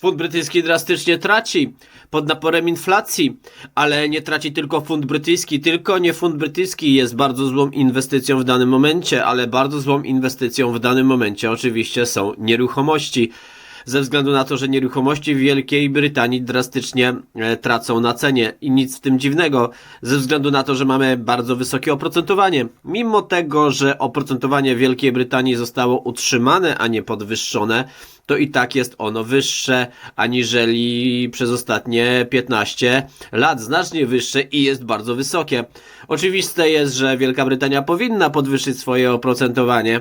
Fund brytyjski drastycznie traci pod naporem inflacji, ale nie traci tylko fund brytyjski, tylko nie fund brytyjski jest bardzo złą inwestycją w danym momencie, ale bardzo złą inwestycją w danym momencie oczywiście są nieruchomości. Ze względu na to, że nieruchomości w Wielkiej Brytanii drastycznie e, tracą na cenie i nic w tym dziwnego, ze względu na to, że mamy bardzo wysokie oprocentowanie. Mimo tego, że oprocentowanie Wielkiej Brytanii zostało utrzymane, a nie podwyższone, to i tak jest ono wyższe aniżeli przez ostatnie 15 lat, znacznie wyższe i jest bardzo wysokie. Oczywiste jest, że Wielka Brytania powinna podwyższyć swoje oprocentowanie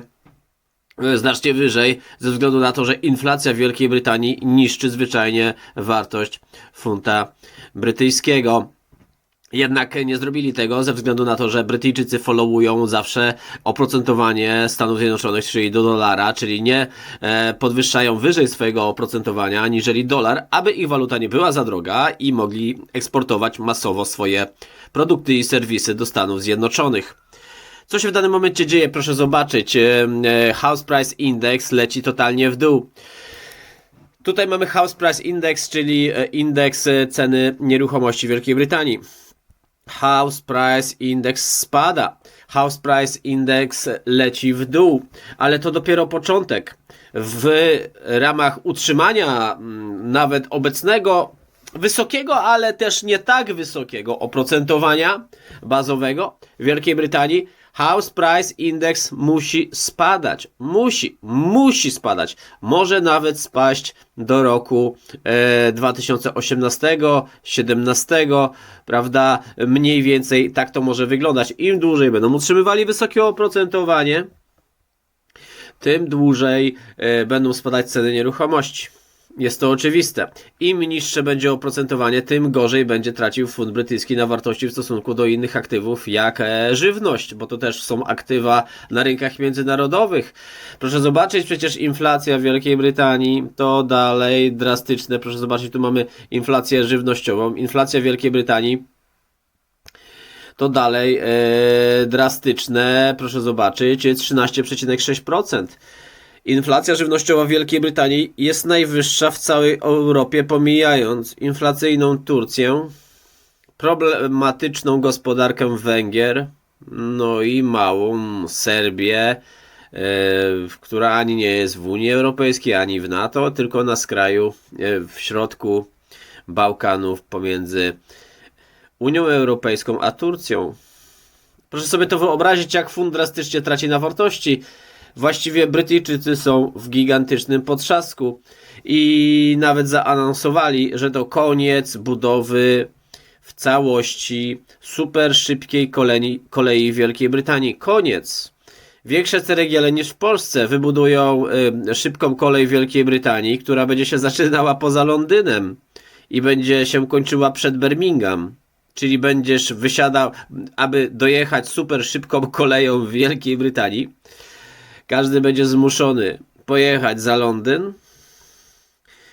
e, znacznie wyżej, ze względu na to, że inflacja w Wielkiej Brytanii niszczy zwyczajnie wartość funta brytyjskiego. Jednak nie zrobili tego ze względu na to, że Brytyjczycy followują zawsze oprocentowanie Stanów Zjednoczonych, czyli do dolara, czyli nie e, podwyższają wyżej swojego oprocentowania aniżeli dolar, aby ich waluta nie była za droga i mogli eksportować masowo swoje produkty i serwisy do Stanów Zjednoczonych. Co się w danym momencie dzieje, proszę zobaczyć. E, e, House Price Index leci totalnie w dół. Tutaj mamy House Price Index, czyli indeks ceny nieruchomości Wielkiej Brytanii. House Price Index spada. House Price Index leci w dół, ale to dopiero początek. W ramach utrzymania mm, nawet obecnego wysokiego, ale też nie tak wysokiego oprocentowania bazowego w Wielkiej Brytanii House Price Index musi spadać. Musi, musi spadać. Może nawet spaść do roku e, 2018, 17, prawda? Mniej więcej tak to może wyglądać. Im dłużej będą utrzymywali wysokie oprocentowanie, tym dłużej e, będą spadać ceny nieruchomości. Jest to oczywiste. Im niższe będzie oprocentowanie, tym gorzej będzie tracił fund brytyjski na wartości w stosunku do innych aktywów, jak e, żywność, bo to też są aktywa na rynkach międzynarodowych. Proszę zobaczyć, przecież inflacja w Wielkiej Brytanii to dalej drastyczne. Proszę zobaczyć, tu mamy inflację żywnościową. Inflacja w Wielkiej Brytanii to dalej e, drastyczne, proszę zobaczyć, 13,6%. Inflacja żywnościowa w Wielkiej Brytanii jest najwyższa w całej Europie, pomijając inflacyjną Turcję, problematyczną gospodarkę Węgier, no i małą Serbię, e, która ani nie jest w Unii Europejskiej, ani w NATO, tylko na skraju, e, w środku Bałkanów pomiędzy Unią Europejską a Turcją. Proszę sobie to wyobrazić, jak fund drastycznie traci na wartości. Właściwie Brytyjczycy są w gigantycznym potrzasku i nawet zaanonsowali, że to koniec budowy w całości super szybkiej kolei, kolei Wielkiej Brytanii. Koniec. Większe ceregiele niż w Polsce wybudują y, szybką kolej Wielkiej Brytanii, która będzie się zaczynała poza Londynem i będzie się kończyła przed Birmingham. Czyli będziesz wysiadał, aby dojechać super szybką koleją w Wielkiej Brytanii każdy będzie zmuszony pojechać za Londyn,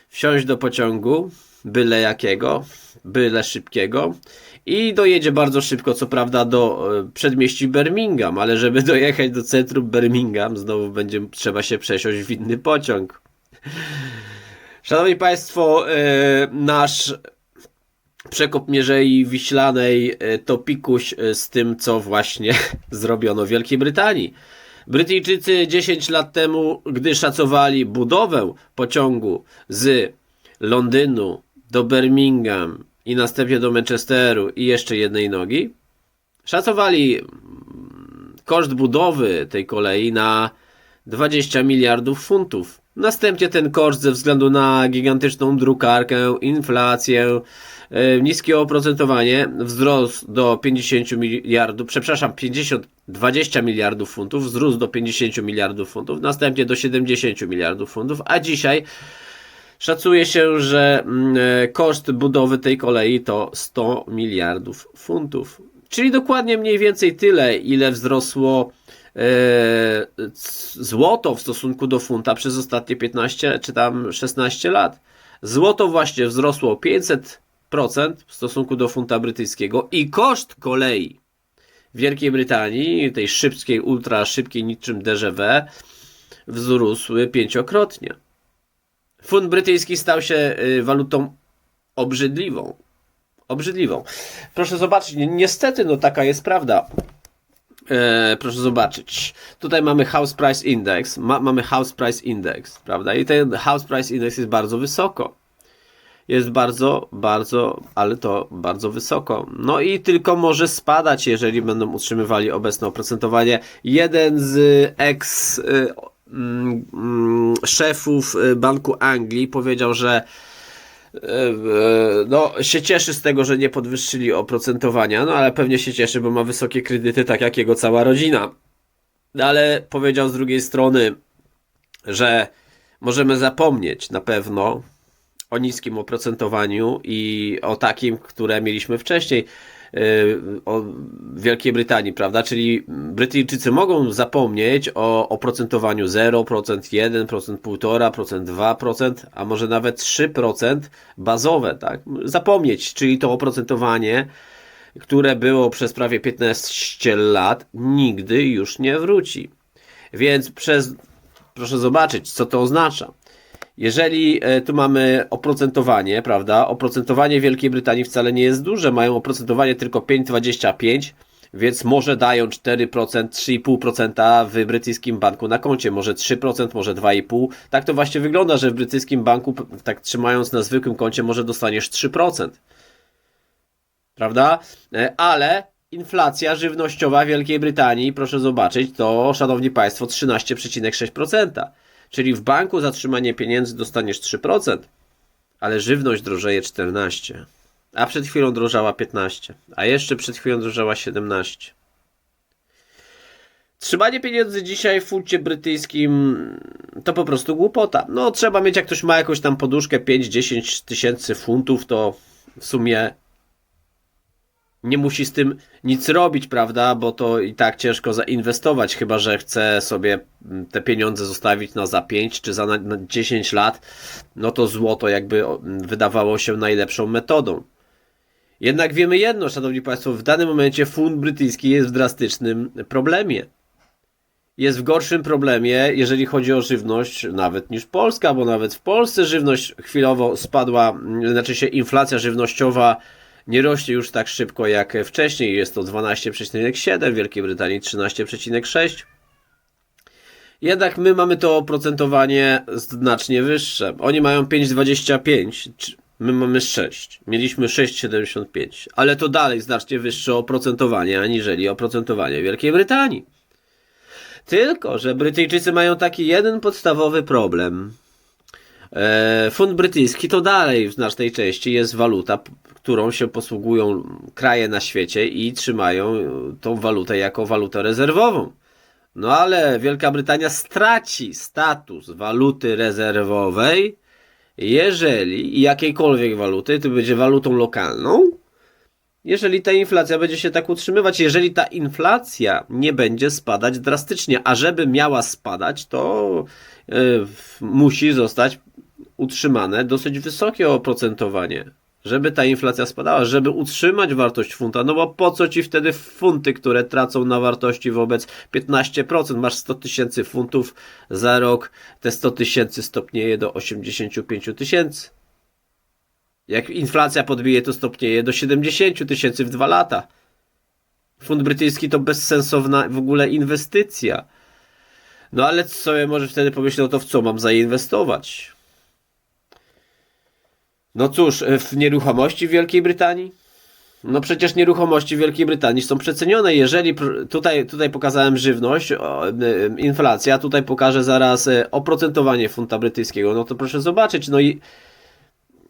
wsiąść do pociągu, byle jakiego, byle szybkiego i dojedzie bardzo szybko, co prawda, do e, przedmieści Birmingham, ale żeby dojechać do centrum Birmingham, znowu będzie trzeba się przesiąść w inny pociąg. Szanowni Państwo, e, nasz przekop Mierzei Wiślanej e, to pikuś z tym, co właśnie zrobiono w Wielkiej Brytanii. Brytyjczycy 10 lat temu, gdy szacowali budowę pociągu z Londynu do Birmingham i następnie do Manchesteru i jeszcze jednej nogi, szacowali koszt budowy tej kolei na 20 miliardów funtów. Następnie ten koszt ze względu na gigantyczną drukarkę, inflację, E, niskie oprocentowanie wzrósł do 50 miliardów, przepraszam, 50, 20 miliardów funtów, wzrósł do 50 miliardów funtów, następnie do 70 miliardów funtów, a dzisiaj szacuje się, że mm, e, koszt budowy tej kolei to 100 miliardów funtów. Czyli dokładnie mniej więcej tyle, ile wzrosło złoto w stosunku do funta przez ostatnie 15 czy tam 16 lat. Złoto właśnie wzrosło 500 w stosunku do funta brytyjskiego i koszt kolei w Wielkiej Brytanii, tej szybkiej, ultra szybkiej, niczym DGV, wzrósły pięciokrotnie. Funt brytyjski stał się y, walutą obrzydliwą. Obrzydliwą. Proszę zobaczyć, ni- niestety, no taka jest prawda. E, proszę zobaczyć. Tutaj mamy House Price Index. Ma, mamy House Price Index, prawda? I ten House Price Index jest bardzo wysoko. Jest bardzo, bardzo, ale to bardzo wysoko. No i tylko może spadać, jeżeli będą utrzymywali obecne oprocentowanie. Jeden z ex y, mm, mm, szefów y, Banku Anglii powiedział, że e, e, no, się cieszy z tego, że nie podwyższyli oprocentowania, no ale pewnie się cieszy, bo ma wysokie kredyty, tak jak jego cała rodzina. No, ale powiedział z drugiej strony, że możemy zapomnieć na pewno o niskim oprocentowaniu i o takim, które mieliśmy wcześniej Wielkiej Brytanii, prawda? Czyli Brytyjczycy mogą zapomnieć o oprocentowaniu 0%, 1%, 1,5%, 2%, a może nawet 3% bazowe, tak? Zapomnieć, czyli to oprocentowanie, które było przez prawie 15 lat, nigdy już nie wróci. Więc przez, proszę zobaczyć, co to oznacza. Jeżeli e, tu mamy oprocentowanie, prawda? Oprocentowanie Wielkiej Brytanii wcale nie jest duże, mają oprocentowanie tylko 5,25, więc może dają 4%, 3,5% w brytyjskim banku na koncie, może 3%, może 2,5%. Tak to właśnie wygląda, że w brytyjskim banku, tak trzymając na zwykłym koncie, może dostaniesz 3%. Prawda? E, Ale inflacja żywnościowa Wielkiej Brytanii, proszę zobaczyć, to, szanowni państwo, 13,6%. Czyli w banku zatrzymanie pieniędzy dostaniesz 3%, ale żywność drożeje 14%. A przed chwilą drożała 15%, a jeszcze przed chwilą drożała 17%. Trzymanie pieniędzy dzisiaj w funcie brytyjskim to po prostu głupota. No, trzeba mieć, jak ktoś ma jakąś tam poduszkę 5-10 tysięcy funtów, to w sumie nie musi z tym nic robić, prawda? Bo to i tak ciężko zainwestować, chyba że chce sobie mm, te pieniądze zostawić na za 5 czy za na, na 10 lat. No to złoto jakby mm, wydawało się najlepszą metodą. Jednak wiemy jedno, szanowni państwo, w danym momencie funt brytyjski jest w drastycznym problemie. Jest w gorszym problemie, jeżeli chodzi o żywność, nawet niż Polska, bo nawet w Polsce żywność chwilowo spadła, mm, znaczy się inflacja żywnościowa nie rośnie już tak szybko jak wcześniej. Jest to 12,7, w Wielkiej Brytanii 13,6. Jednak my mamy to oprocentowanie znacznie wyższe. Oni mają 5,25, czy- my mamy 6. Mieliśmy 6,75, ale to dalej znacznie wyższe oprocentowanie aniżeli oprocentowanie Wielkiej Brytanii. Tylko, że Brytyjczycy mają taki jeden podstawowy problem. E, Funt brytyjski to dalej w znacznej części jest waluta, którą się posługują kraje na świecie i trzymają tą walutę jako walutę rezerwową. No ale Wielka Brytania straci status waluty rezerwowej, jeżeli jakiejkolwiek waluty, to będzie walutą lokalną, jeżeli ta inflacja będzie się tak utrzymywać, jeżeli ta inflacja nie będzie spadać drastycznie, a żeby miała spadać, to y, w- musi zostać utrzymane dosyć wysokie oprocentowanie, żeby ta inflacja spadała, żeby utrzymać wartość funta, no bo po co ci wtedy funty, które tracą na wartości wobec 15%, masz 100 tysięcy funtów za rok, te 100 tysięcy stopnieje do 85 tysięcy. Jak inflacja podbije, to stopnieje do 70 tysięcy w dwa lata. Fund brytyjski to bezsensowna w ogóle inwestycja. No ale sobie może wtedy pomyśleć, no to w co mam zainwestować? No cóż, w nieruchomości w Wielkiej Brytanii? No przecież nieruchomości w Wielkiej Brytanii są przecenione. Jeżeli tutaj, tutaj pokazałem żywność, inflacja, tutaj pokażę zaraz y, oprocentowanie funta brytyjskiego. No to proszę zobaczyć, no i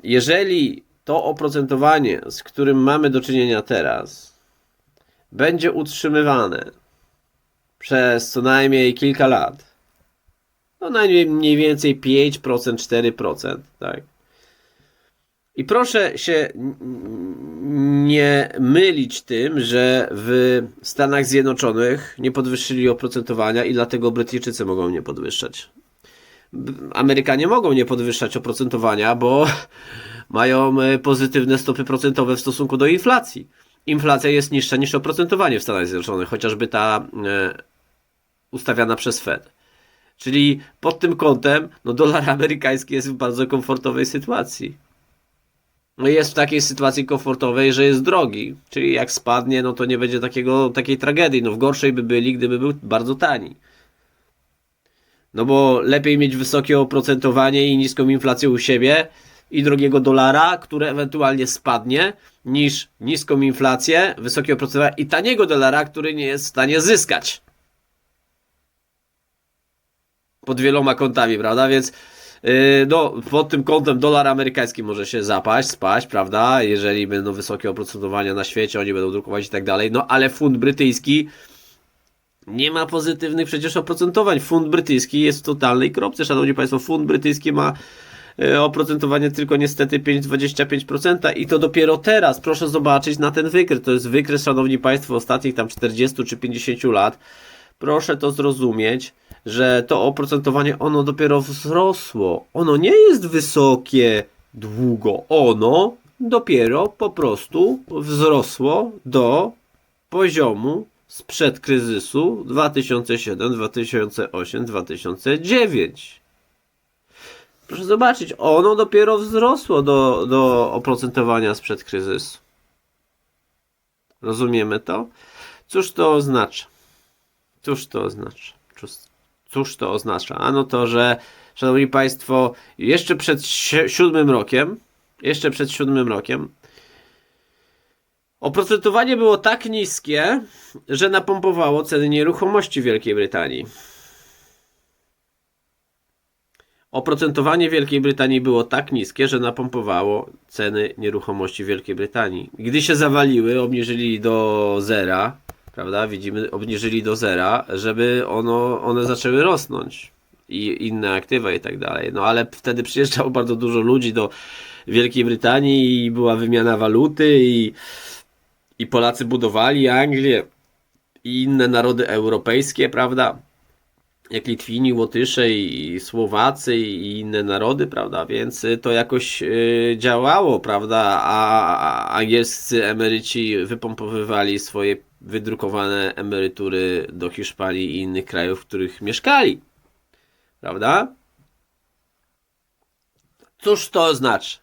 jeżeli to oprocentowanie, z którym mamy do czynienia teraz, będzie utrzymywane przez co najmniej kilka lat, no najmniej mniej więcej 5%, 4%, tak? I proszę się nie mylić tym, że w Stanach Zjednoczonych nie podwyższyli oprocentowania i dlatego Brytyjczycy mogą nie podwyższać. Amerykanie mogą nie podwyższać oprocentowania, bo mają e, pozytywne stopy procentowe w stosunku do inflacji. Inflacja jest niższa niż oprocentowanie w Stanach Zjednoczonych, chociażby ta e, ustawiana przez Fed. Czyli pod tym kątem, no dolar amerykański jest w bardzo komfortowej sytuacji. No jest w takiej sytuacji komfortowej, że jest drogi. Czyli jak spadnie, no to nie będzie takiego, takiej tragedii. No w gorszej by byli, gdyby był bardzo tani. No bo lepiej mieć wysokie oprocentowanie i niską inflację u siebie i drogiego dolara, które ewentualnie spadnie, niż niską inflację, wysokie oprocentowanie i taniego dolara, który nie jest w stanie zyskać. Pod wieloma kątami, prawda? Więc yy, no, pod tym kątem dolar amerykański może się zapaść, spaść, prawda? Jeżeli będą wysokie oprocentowania na świecie, oni będą drukować i tak dalej. No ale fund brytyjski nie ma pozytywnych przecież oprocentowań. Fund brytyjski jest w totalnej kropce, szanowni państwo. Fund brytyjski ma e, oprocentowanie tylko niestety 5,25% i to dopiero teraz. Proszę zobaczyć na ten wykres. To jest wykres, szanowni państwo, ostatnich tam 40 czy 50 lat. Proszę to zrozumieć, że to oprocentowanie ono dopiero wzrosło. Ono nie jest wysokie długo. Ono dopiero po prostu wzrosło do poziomu sprzed kryzysu 2007, 2008, 2009. Proszę zobaczyć, ono dopiero wzrosło do, do oprocentowania sprzed kryzysu. Rozumiemy to? Cóż to oznacza? Cóż to oznacza? Cóż, cóż to oznacza? Ano to, że Szanowni Państwo, jeszcze przed si- siódmym rokiem, jeszcze przed siódmym rokiem, Oprocentowanie było tak niskie, że napompowało ceny nieruchomości w Wielkiej Brytanii. Oprocentowanie Wielkiej Brytanii było tak niskie, że napompowało ceny nieruchomości w Wielkiej Brytanii. Gdy się zawaliły, obniżyli do zera, prawda? Widzimy, obniżyli do zera, żeby ono, one zaczęły rosnąć i inne aktywa i tak dalej. No ale wtedy przyjeżdżało bardzo dużo ludzi do Wielkiej Brytanii i była wymiana waluty i i Polacy budowali Anglię i inne narody europejskie, prawda? Jak Litwini, Łotysze i Słowacy i inne narody, prawda? Więc y, to jakoś y, działało, prawda? A angielscy emeryci wypompowywali swoje wydrukowane emerytury do Hiszpanii i innych krajów, w których mieszkali. Prawda? Cóż to znaczy?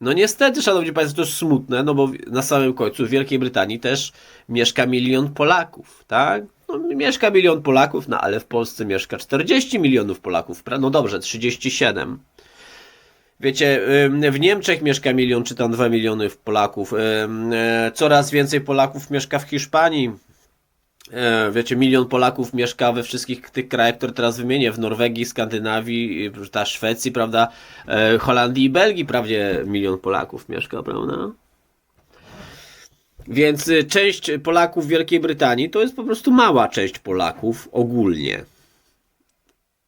No niestety, szanowni państwo, to jest smutne, no bo na samym końcu w Wielkiej Brytanii też mieszka milion Polaków, tak? No, mieszka milion Polaków, no ale w Polsce mieszka 40 milionów Polaków, no dobrze, 37. Wiecie, w Niemczech mieszka milion czy tam 2 miliony Polaków. E, Coraz więcej Polaków mieszka w Hiszpanii. E, Wiecie, milion Polaków mieszka we wszystkich tych krajach, które teraz wymienię, w Norwegii, Skandynawii, ta Szwecji, prawda, e, Holandii i Belgii prawie milion Polaków mieszka, prawda? Więc y, część Polaków w Wielkiej Brytanii to jest po prostu mała część Polaków ogólnie.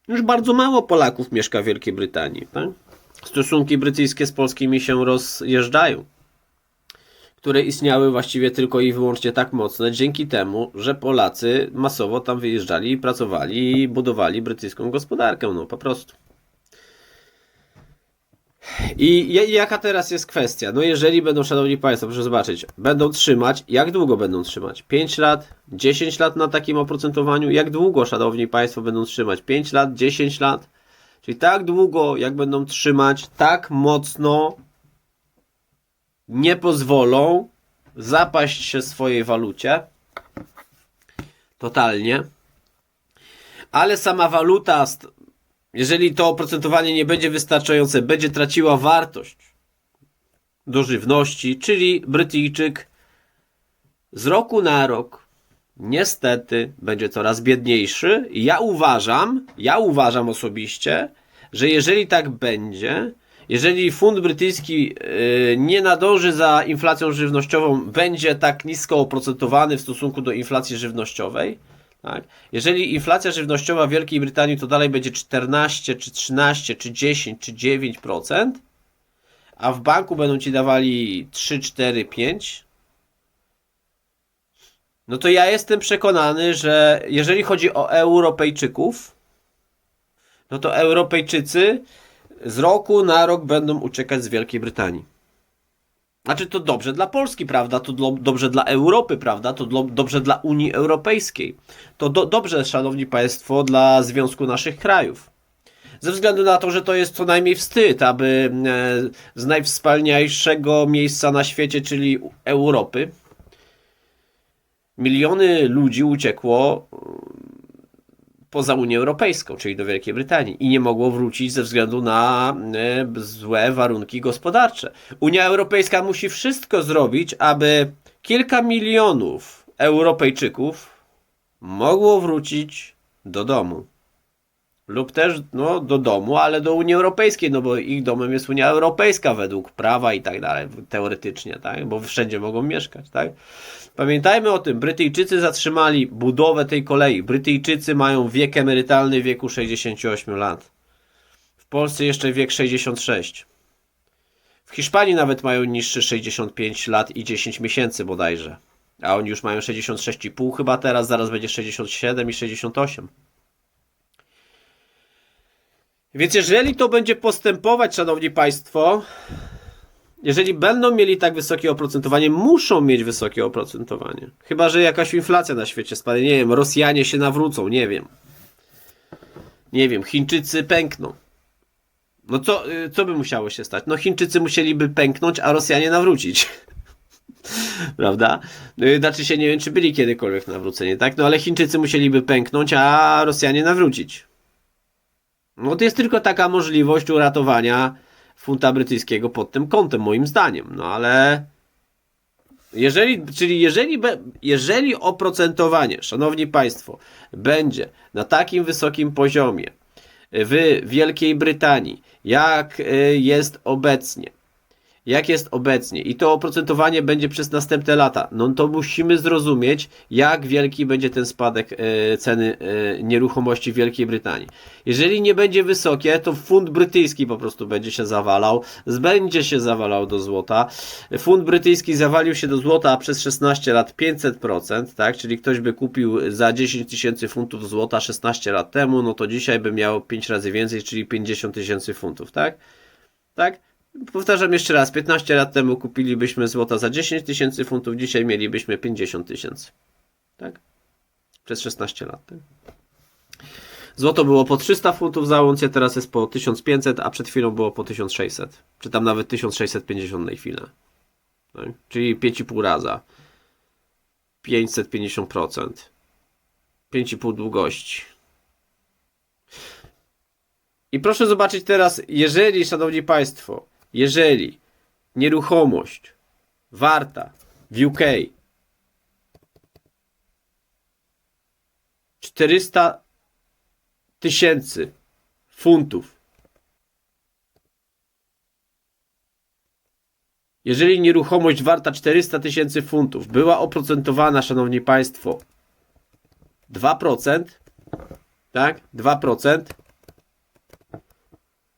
Już bardzo mało Polaków mieszka w Wielkiej Brytanii, tak? Stosunki brytyjskie z polskimi się rozjeżdżają które istniały właściwie tylko i wyłącznie tak mocne dzięki temu, że Polacy masowo tam wyjeżdżali, pracowali i budowali brytyjską gospodarkę, no po prostu. I ja- jaka teraz jest kwestia? No jeżeli będą, szanowni państwo, proszę zobaczyć, będą trzymać, jak długo będą trzymać? 5 lat, 10 lat na takim oprocentowaniu? Jak długo, szanowni państwo, będą trzymać? 5 lat, 10 lat? Czyli tak długo, jak będą trzymać, tak mocno nie pozwolą zapaść się swojej walucie. Totalnie. Ale sama waluta, jeżeli to oprocentowanie nie będzie wystarczające, będzie traciła wartość do żywności, czyli Brytyjczyk z roku na rok niestety będzie coraz biedniejszy. Ja uważam, ja uważam osobiście, że jeżeli tak będzie, jeżeli fund brytyjski yy, nie nadąży za inflacją żywnościową, będzie tak nisko oprocentowany w stosunku do inflacji żywnościowej, tak? Jeżeli inflacja żywnościowa w Wielkiej Brytanii to dalej będzie 14, czy 13, czy 10, czy 9%, a w banku będą ci dawali 3, 4, 5, no to ja jestem przekonany, że jeżeli chodzi o Europejczyków, no to Europejczycy z roku na rok będą uciekać z Wielkiej Brytanii. Znaczy to dobrze dla Polski, prawda? To do, dobrze dla Europy, prawda? To do, dobrze dla Unii Europejskiej. To do, dobrze, szanowni państwo, dla związku naszych krajów. Ze względu na to, że to jest co najmniej wstyd, aby e, z najwspanialszego miejsca na świecie, czyli Europy, miliony ludzi uciekło poza Unię Europejską, czyli do Wielkiej Brytanii i nie mogło wrócić ze względu na e, złe warunki gospodarcze. Unia Europejska musi wszystko zrobić, aby kilka milionów Europejczyków mogło wrócić do domu. Lub też no, do domu, ale do Unii Europejskiej, no bo ich domem jest Unia Europejska według prawa i tak dalej, teoretycznie, tak? bo wszędzie mogą mieszkać. Tak? Pamiętajmy o tym, Brytyjczycy zatrzymali budowę tej kolei. Brytyjczycy mają wiek emerytalny w wieku 68 lat. W Polsce jeszcze wiek 66. W Hiszpanii nawet mają niższy 65 lat i 10 miesięcy bodajże. A oni już mają 66,5 chyba teraz, zaraz będzie 67 i 68. Więc jeżeli to będzie postępować, szanowni państwo, jeżeli będą mieli tak wysokie oprocentowanie, muszą mieć wysokie oprocentowanie. Chyba, że jakaś inflacja na świecie spadnie. Nie wiem, Rosjanie się nawrócą, nie wiem. Nie wiem, Chińczycy pękną. No co, y, co by musiało się stać? No Chińczycy musieliby pęknąć, a Rosjanie nawrócić. Prawda? Y, Znaczy się nie wiem, czy byli kiedykolwiek nawróceni, tak? No ale Chińczycy musieliby pęknąć, a Rosjanie nawrócić. No to jest tylko taka możliwość uratowania funta brytyjskiego pod tym kątem, moim zdaniem. No ale jeżeli, czyli jeżeli, jeżeli oprocentowanie, szanowni państwo, będzie na takim wysokim poziomie w Wielkiej Brytanii, jak y, jest obecnie, jak jest obecnie i to oprocentowanie będzie przez następne lata, no to musimy zrozumieć, jak wielki będzie ten spadek e, ceny e, nieruchomości w Wielkiej Brytanii. Jeżeli nie będzie wysokie, to funt brytyjski po prostu będzie się zawalał, będzie się zawalał do złota. Funt brytyjski zawalił się do złota przez 16 lat 500%, tak? Czyli ktoś by kupił za 10 tysięcy funtów złota 16 lat temu, no to dzisiaj by miał 5 razy więcej, czyli 50 tysięcy funtów, tak? Tak? Powtarzam jeszcze raz, 15 lat temu kupilibyśmy złota za 10 tysięcy funtów, dzisiaj mielibyśmy 50 tysięcy. Tak? Przez 16 lat. Tak? Złoto było po 300 funtów za uncję, teraz jest po 1500, a przed chwilą było po 1600. Czy tam nawet 1650 na chwilę. Tak? Czyli 5,5 raza. 550%. 5,5 długości. I proszę zobaczyć teraz, jeżeli, szanowni państwo, jeżeli nieruchomość warta w UK 400 tysięcy funtów, jeżeli nieruchomość warta 400 tysięcy funtów była oprocentowana, szanowni państwo, 2%, tak, 2%,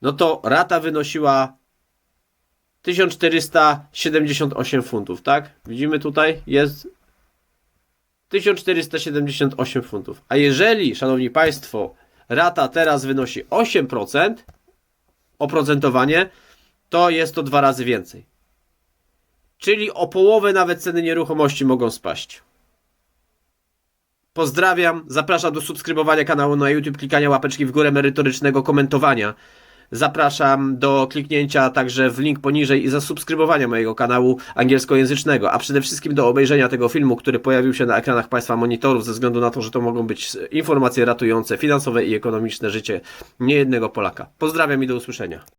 no to rata wynosiła 1478 funtów, tak? Widzimy tutaj jest 1478 funtów. A jeżeli, szanowni państwo, rata teraz wynosi 8%, oprocentowanie, to jest to dwa razy więcej. Czyli o połowę nawet ceny nieruchomości mogą spaść. Pozdrawiam, zapraszam do subskrybowania kanału na YouTube, klikania łapeczki w górę, merytorycznego komentowania. Zapraszam do kliknięcia także w link poniżej i zasubskrybowania mojego kanału angielskojęzycznego, a przede wszystkim do obejrzenia tego filmu, który pojawił się na ekranach Państwa monitorów, ze względu na to, że to mogą być informacje ratujące finansowe i ekonomiczne życie niejednego Polaka. Pozdrawiam i do usłyszenia.